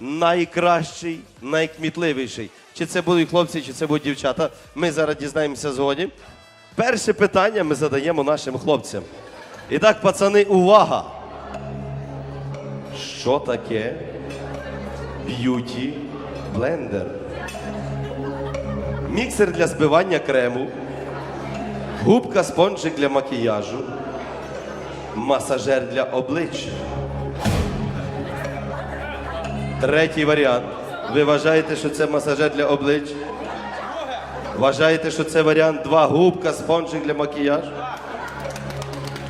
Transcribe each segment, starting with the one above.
найкращий, найкмітливіший. Чи це будуть хлопці, чи це будуть дівчата. Ми зараз дізнаємося згодом. Перше питання ми задаємо нашим хлопцям. І так, пацани, увага! Що таке б'юті блендер? Міксер для збивання крему, губка спонжик для макіяжу, масажер для обличчя. Третій варіант. Ви вважаєте, що це масажер для обличчя? Вважаєте, що це варіант 2 губка, спонжик для макіяжу?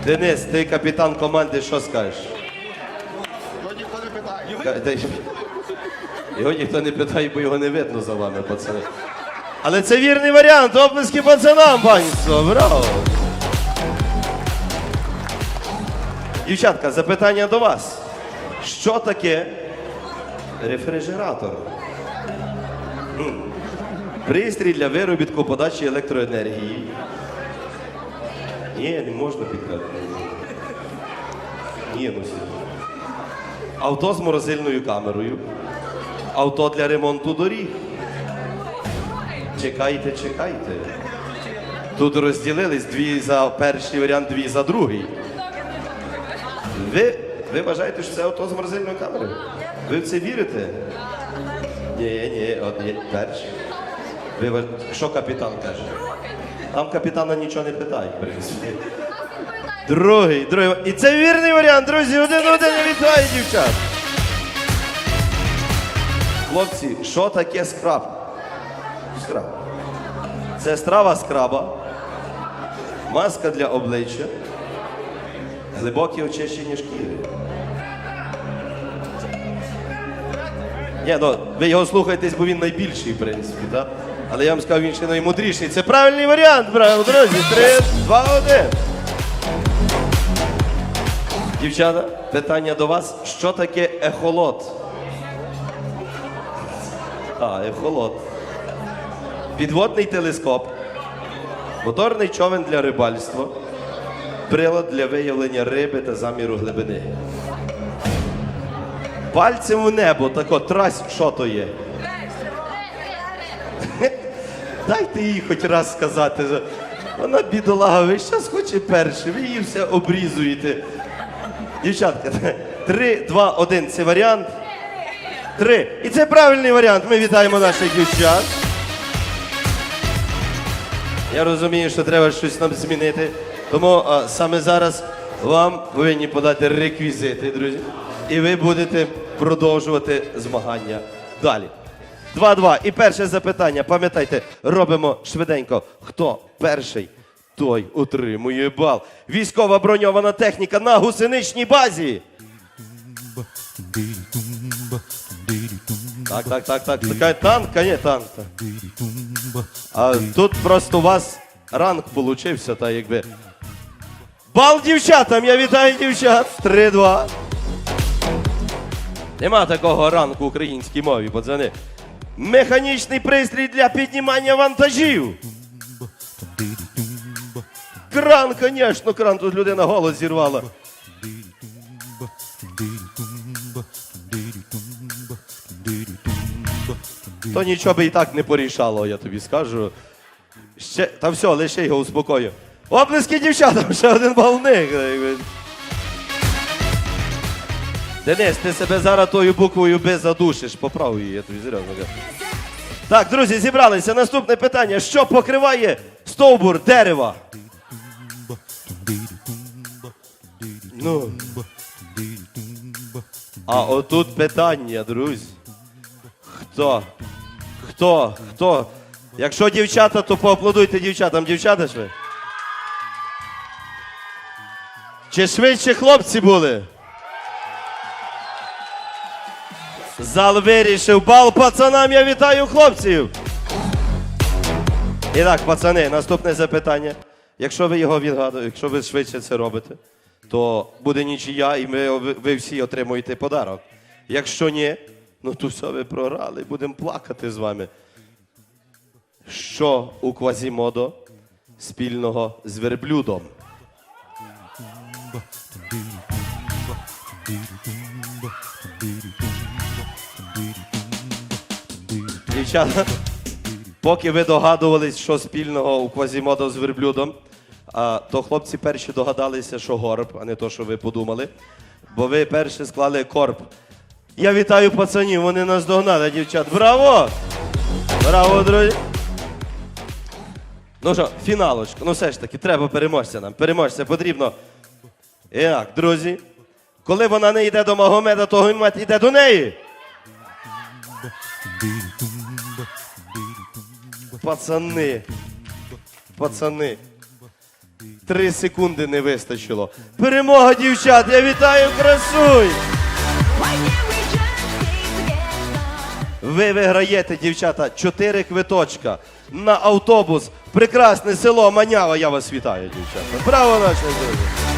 Денис, ти капітан команди, що скажеш? Його ніхто не питає. Його ніхто не питає, бо його не видно за вами, пацани. Але це вірний варіант. Оплески пацанам, панство. Браво! Дівчатка, запитання до вас. Що таке рефрижератор? Пристрій для виробітку подачі електроенергії. Ні, не можна підказати. Ні, ну Авто з морозильною камерою. Авто для ремонту доріг. Чекайте, чекайте. Тут розділились дві за перший варіант, дві за другий. Ви, ви вважаєте, що це авто з морозильною камерою? Ви в це вірите? Ні, ні, от є перший. Ви, що капітан каже? Там капітана нічого не питають, в принципі. Другий, другий. І це вірний варіант, друзі. Один один вітаю, дівчат. Хлопці, що таке скраб? Скраб. Це страва скраба, маска для обличчя, глибоке очищення шкіри. Ні, ну, ви його слухаєтесь, бо він найбільший, в принципі, так? Але я вам сказав, він ще наймудріший. Це правильний варіант, браво, друзі. Три, два, один. Дівчата, питання до вас. Що таке ехолот? А, ехолот. Підводний телескоп, моторний човен для рибальства, прилад для виявлення риби та заміру глибини. Пальцем в небо, так от трась, що то є? Дайте їй хоч раз сказати. Вона бідолага, весь час хоче перше, ви її все обрізуєте. Дівчатка, три, два, один. Це варіант. Три. І це правильний варіант. Ми вітаємо наших дівчат. Я розумію, що треба щось нам змінити. Тому а, саме зараз вам повинні подати реквізити, друзі. І ви будете продовжувати змагання далі. 2-2. І перше запитання. Пам'ятайте, робимо швиденько. Хто перший, той отримує бал. Військова броньована техніка на гусеничній базі. Так, так, так, так. Така танк, а ні, танк. А тут просто у вас ранг получився, та якби. Бал дівчатам! Я вітаю дівчат! 3-2. Нема такого ранку українській мові, пацани. Механічний пристрій для піднімання вантажів. Кран, звісно, кран. Тут людина голос зірвала. То нічого би і так не порішало, я тобі скажу. Ще, та все, лише його успокою. Оплески дівчатам, ще один бал в них. якби. Денис, ти себе зараз тою буквою Б задушиш. Поправ її, я тобі серйозно. Так, друзі, зібралися. Наступне питання. Що покриває стовбур дерева? Ну. А отут питання, друзі. Хто? Хто? Хто? Якщо дівчата, то поаплодуйте дівчатам. Дівчата ж ви? Чи швидше хлопці були? Зал вирішив. Бал пацанам, я вітаю хлопців. І так, пацани, наступне запитання. Якщо ви його відгадуєте, якщо ви швидше це робите, то буде нічия, і ми, ви, всі отримуєте подарок. Якщо ні, ну то все, ви програли, будемо плакати з вами. Що у Квазімодо спільного з верблюдом? Дівчата, поки ви догадувались, що спільного у Квазімода з верблюдом, то хлопці перші догадалися, що горб, а не то, що ви подумали. Бо ви перші склали корб. Я вітаю пацанів, вони нас догнали, дівчат. Браво! Браво, друзі! Ну що, фіналочка. Ну все ж таки, треба переможця нам. Переможця потрібно. І так, друзі. Коли вона не йде до Магомеда, то Магомед йде до неї. Пацани. Пацани. Три секунди не вистачило. Перемога, дівчат! Я вітаю красуй! Ви виграєте, дівчата, чотири квиточка на автобус. Прекрасне село Манява. Я вас вітаю, дівчата. Браво, наші друзі!